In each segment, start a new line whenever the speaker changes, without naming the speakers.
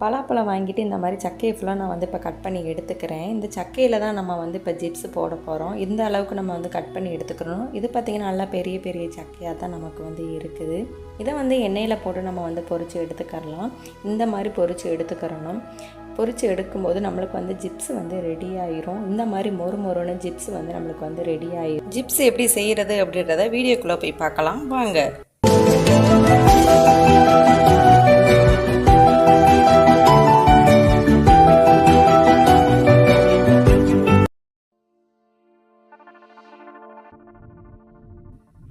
பலாப்பழம் வாங்கிட்டு இந்த மாதிரி சக்கையை ஃபுல்லாக நான் வந்து இப்போ கட் பண்ணி எடுத்துக்கிறேன். இந்த சக்கையில் தான் நம்ம வந்து இப்போ ஜிப்ஸ் போட போகிறோம் இந்த அளவுக்கு நம்ம வந்து கட் பண்ணி எடுத்துக்கிறோம் இது பார்த்திங்கன்னா நல்லா பெரிய பெரிய சக்கையாக தான் நமக்கு வந்து இருக்குது. இதை வந்து எண்ணெயில் போட்டு நம்ம வந்து பொரித்து எடுத்துக்கரலாம் இந்த மாதிரி பொரித்து எடுத்துக்கிறணும். பொரித்து எடுக்கும்போது நம்மளுக்கு வந்து ஜிப்ஸ் வந்து ரெடி ஆயிரும். இந்த மாதிரி மொறு மொறுன்னு ஜிப்ஸ் வந்து நம்மளுக்கு வந்து ரெடி ஆயிரும். ஜிப்ஸ் எப்படி செய்கிறது அப்படின்றத வீடியோக்குள்ளே போய் பார்க்கலாம். வாங்க.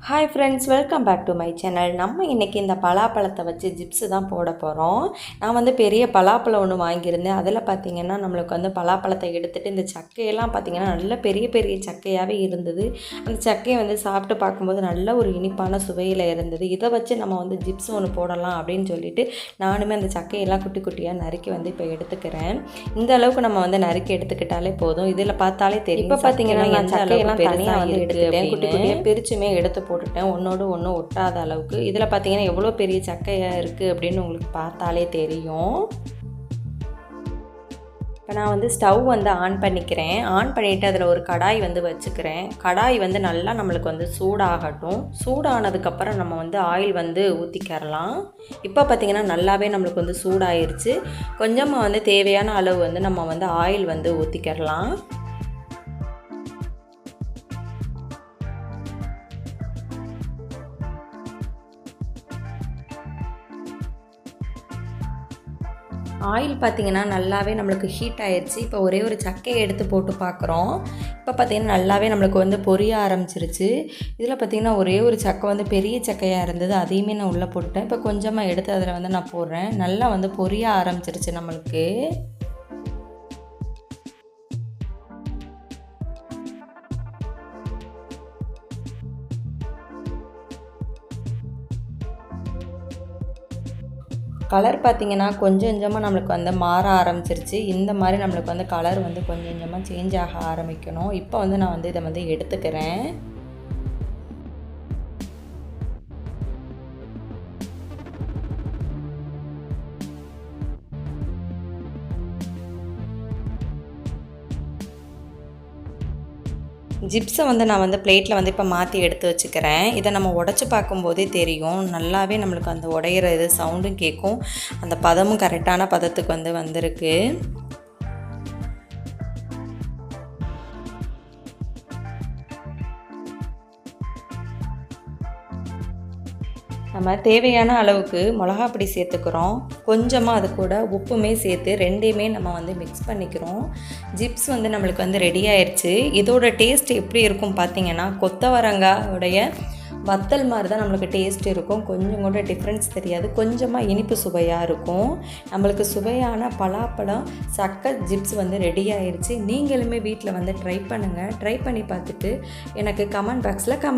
Hi friends welcome back to my channel நம்ம இன்றைக்கி இந்த பலாப்பழத்தை வச்சு ஜிப்ஸு தான் போட போகிறோம் நான் வந்து பெரிய பலாப்பழம் ஒன்று வாங்கியிருந்தேன். அதில் பார்த்தீங்கன்னா நம்மளுக்கு வந்து பலாப்பழத்தை எடுத்துகிட்டு இந்த சக்கையெல்லாம் பார்த்தீங்கன்னா நல்ல பெரிய பெரிய சக்கையாகவே இருந்தது. அந்த சக்கையை வந்து சாப்பிட்டு பார்க்கும்போது நல்ல ஒரு இனிப்பான சுவையில் இருந்தது. இதை வச்சு நம்ம வந்து ஜிப்ஸ் ஒன்று போடலாம் அப்படின்னு சொல்லிட்டு நானுமே அந்த சக்கையெல்லாம் குட்டி குட்டியாக நறுக்கி வந்து இப்போ எடுத்துக்கிறேன். இந்த அளவுக்கு நம்ம வந்து நறுக்கி எடுத்துக்கிட்டாலே போதும். இதில் பார்த்தாலே தெரியும் இப்போ பார்த்தீங்கன்னா சக்கையெல்லாம் தனியாக வந்து எடுத்துக்கிட்டேன் குட்டி குட்டியாக பிரிச்சுமே எடுத்து போட்டுட்டேன். ஒன்றோடு ஒன்று ஒட்டாத அளவுக்கு. இதில் பார்த்தீங்கன்னா எவ்வளோ பெரிய சக்கையாக இருக்குது அப்படின்னு உங்களுக்கு பார்த்தாலே தெரியும். இப்போ நான் வந்து ஸ்டவ் வந்து ஆன் பண்ணிக்கிறேன். ஆன் பண்ணிவிட்டு அதில் ஒரு கடாய் வந்து வச்சுக்கிறேன். கடாய் வந்து நல்லா நம்மளுக்கு வந்து சூடாகட்டும். சூடானதுக்கப்புறம் நம்ம வந்து ஆயில் வந்து ஊற்றிக்கிறலாம் இப்போ பார்த்திங்கன்னா நல்லாவே நம்மளுக்கு வந்து சூடாயிருச்சு. கொஞ்சமாக வந்து தேவையான அளவு வந்து நம்ம வந்து ஆயில் வந்து ஊற்றிக்கிறலாம் ஆயில் பார்த்திங்கன்னா நல்லாவே நம்மளுக்கு ஹீட் ஆயிடுச்சு. இப்போ ஒரே ஒரு சக்கையை எடுத்து போட்டு பார்க்குறோம். இப்போ பார்த்திங்கன்னா நல்லாவே நம்மளுக்கு வந்து பொரிய ஆரம்பிச்சிருச்சு. இதில் பார்த்திங்கன்னா ஒரே ஒரு சக்கை வந்து பெரிய சக்கையாக இருந்தது. அதையுமே நான் உள்ளே போட்டேன் இப்போ கொஞ்சமாக எடுத்து அதில் வந்து நான் போடுறேன். நல்லா வந்து பொரிய ஆரம்பிச்சிருச்சு நம்மளுக்கு. கலர் பார்த்திங்கன்னா கொஞ்சம் கொஞ்சமாக நம்மளுக்கு வந்து மாற ஆரம்பிச்சிருச்சு. இந்த மாதிரி நம்மளுக்கு வந்து கலர் வந்து கொஞ்சம் கொஞ்சமாக சேஞ்ச் ஆக ஆரம்பிக்கணும். இப்போ வந்து நான் வந்து இதை வந்து எடுத்துக்கிறேன். ஜிப்ஸை வந்து நான் வந்து பிளேட்டில் வந்து இப்போ மாற்றி எடுத்து வச்சுக்கிறேன். இதை நம்ம உடச்சி பார்க்கும்போதே தெரியும். நல்லாவே நம்மளுக்கு அந்த உடையிற இது சவுண்டும் கேட்கும். அந்த பதமும் கரெக்டான பதத்துக்கு வந்து வந்திருக்கு. நம்ம தேவையான அளவுக்கு மிளகா பொடி சேர்த்துக்கிறோம். கொஞ்சமாக அது கூட உப்புமே சேர்த்து ரெண்டையுமே நம்ம வந்து மிக்ஸ் பண்ணிக்கிறோம். ஜிப்ஸ் வந்து நம்மளுக்கு வந்து ரெடி ஆயிடுச்சு இதோட டேஸ்ட் எப்படி இருக்கும் பார்த்தீங்கன்னா கொத்தவரங்காவுடைய வத்தல் மாதிரி தான் நம்மளுக்கு டேஸ்ட் இருக்கும். கொஞ்சம் கூட டிஃப்ரென்ஸ் தெரியாது. கொஞ்சமாக இனிப்பு சுவையாக இருக்கும். நம்மளுக்கு சுவையான பலாப்பழம் சக்கை ஜிப்ஸ் வந்து ரெடி ஆயிடுச்சு நீங்களுமே வீட்டில் வந்து ட்ரை பண்ணுங்கள் ட்ரை பண்ணி பார்த்துட்டு எனக்கு கமெண்ட் பாக்ஸில் கமெண்ட்